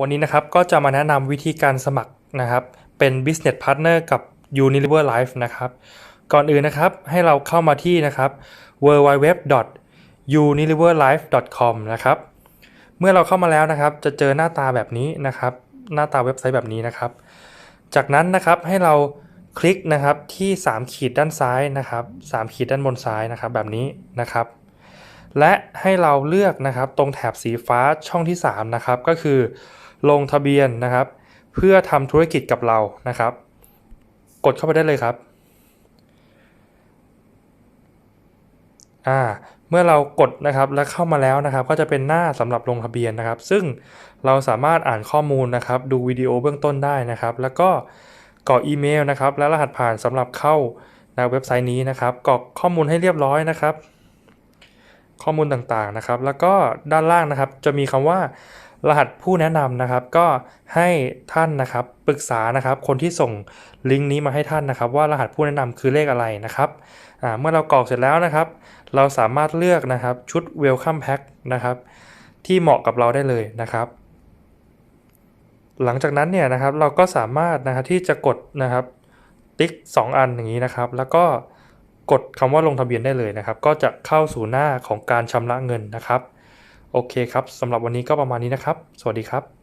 วันนี้นะครับก็จะมาแนะนำวิธีการสมัครนะครับ เป็น business partner กับ Unilever Life นะครับ ก่อนอื่นนะครับให้เราเข้ามาที่นะครับ www.unileverlife.com นะครับเมื่อเราเข้ามาแล้วนะครับ จะเจอหน้าตาแบบนี้นะครับ หน้าตาเว็บไซต์แบบนี้นะครับ จากนั้นนะครับให้เราคลิกนะครับที่ 3 ขีดด้านซ้ายนะครับ 3 ขีดด้านบนซ้ายนะครับ แบบนี้นะครับ และให้เราเลือกนะครับตรงแถบสีฟ้าช่องที่3นะครับก็คือ ลงทะเบียนนะครับ เพื่อทำธุรกิจกับเรานะครับ กดเข้าไปได้เลยครับอ่าเมื่อเรากดนะครับและเข้ามาแล้วนะครับ ก็จะเป็นหน้าสำหรับลงทะเบียนนะครับ ซึ่งเราสามารถอ่านข้อมูลนะครับ ดูวิดีโอเบื้องต้นได้นะครับ แล้วก็กรอกอีเมลนะครับ และรหัสผ่านสำหรับเข้าในเว็บไซต์นี้นะครับกรอกข้อมูลให้เรียบร้อยนะครับ ข้อมูลต่างๆนะครับ แล้วก็ด้านล่างนะครับจะมีคำว่ารหัสผู้แนะนำนะครับ ก็ให้ท่านนะครับปรึกษานะครับ คนที่ส่งลิงก์นี้มาให้ท่านนะครับ ว่ารหัสผู้แนะนำคือเลขอะไรนะครับเมื่อเรากรอกเสร็จแล้วนะครับ เราสามารถเลือกนะครับชุด Welcome Pack นะครับ ที่เหมาะกับเราได้เลยนะครับ หลังจากนั้นเนี่ยนะครับเราก็สามารถนะครับที่จะกดนะครับติ๊ก 2 อันอย่างนี้นะครับ แล้วก็ กดคำว่าลงทะเบียนได้เลยนะครับ ก็จะเข้าสู่หน้าของการชำระเงินนะครับ โอเคครับสำหรับวันนี้ก็ประมาณนี้นะครับ สวัสดีครับ